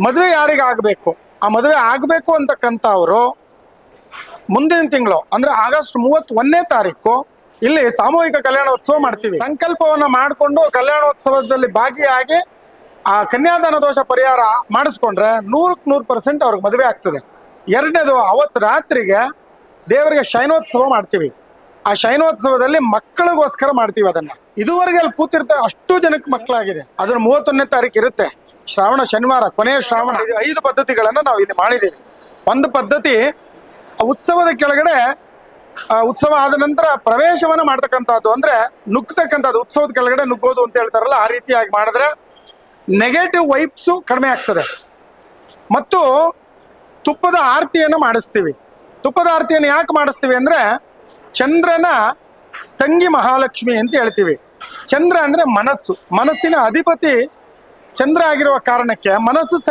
ಮದುವೆ ಯಾರಿಗೆ ಆಗಬೇಕು? ಆ ಮದುವೆ ಆಗಬೇಕು ಅಂತಕ್ಕಂಥ ಅವರು ಮುಂದಿನ ತಿಂಗಳು, ಅಂದ್ರೆ ಆಗಸ್ಟ್ ಮೂವತ್ತ್ ಒಂದನೇ ತಾರೀಕು, ಇಲ್ಲಿ ಸಾಮೂಹಿಕ ಕಲ್ಯಾಣೋತ್ಸವ ಮಾಡ್ತೀವಿ. ಸಂಕಲ್ಪವನ್ನ ಮಾಡಿಕೊಂಡು ಕಲ್ಯಾಣೋತ್ಸವದಲ್ಲಿ ಭಾಗಿಯಾಗಿ ಆ ಕನ್ಯಾದಾನ ದೋಷ ಪರಿಹಾರ ಮಾಡಿಸ್ಕೊಂಡ್ರೆ ನೂರಕ್ಕೆ ನೂರು ಪರ್ಸೆಂಟ್ ಅವ್ರಿಗೆ ಮದುವೆ ಆಗ್ತದೆ. ಎರಡನೇದು ಅವತ್ತು ರಾತ್ರಿಗೆ ದೇವರಿಗೆ ಶೈನೋತ್ಸವ ಮಾಡ್ತೀವಿ. ಆ ಶೈನೋತ್ಸವದಲ್ಲಿ ಮಕ್ಕಳಿಗೋಸ್ಕರ ಮಾಡ್ತೀವಿ ಅದನ್ನ. ಇದುವರೆಗೆ ಅಲ್ಲಿ ಕೂತಿರ್ತ ಅಷ್ಟು ಜನಕ್ಕೆ ಮಕ್ಕಳಾಗಿದೆ. ಅದನ್ನ ಮೂವತ್ತೊಂದನೇ ತಾರೀಕು ಇರುತ್ತೆ. ಶ್ರಾವಣ ಶನಿವಾರ, ಕೊನೆಯ ಶ್ರಾವಣ. ಐದು ಪದ್ಧತಿಗಳನ್ನು ನಾವು ಇಲ್ಲಿ ಮಾಡಿದ್ದೀವಿ. ಒಂದು ಪದ್ಧತಿ ಉತ್ಸವದ ಕೆಳಗಡೆ ಉತ್ಸವ ಆದ ನಂತರ ಪ್ರವೇಶವನ್ನ ಮಾಡ್ತಕ್ಕಂಥದ್ದು ಅಂದ್ರೆ ನುಗ್ತಕ್ಕಂಥದ್ದು, ಉತ್ಸವದ ಕೆಳಗಡೆ ನುಗ್ಗೋದು ಅಂತ ಹೇಳ್ತಾರಲ್ಲ, ಆ ರೀತಿಯಾಗಿ ಮಾಡಿದ್ರೆ ನೆಗೆಟಿವ್ ವೈಬ್ಸು ಕಡಿಮೆ ಆಗ್ತದೆ. ಮತ್ತು ತುಪ್ಪದ ಆರತಿಯನ್ನು ಮಾಡಿಸ್ತೀವಿ. ತುಪ್ಪದ ಆರತಿಯನ್ನು ಯಾಕೆ ಮಾಡಿಸ್ತೀವಿ ಅಂದ್ರೆ ಚಂದ್ರನ ತಂಗಿ ಮಹಾಲಕ್ಷ್ಮಿ ಅಂತ ಹೇಳ್ತೀವಿ. ಚಂದ್ರ ಅಂದ್ರೆ ಮನಸ್ಸು. ಮನಸ್ಸಿನ ಅಧಿಪತಿ ಚಂದ್ರ ಆಗಿರುವ ಕಾರಣಕ್ಕೆ ಮನಸ್ಸು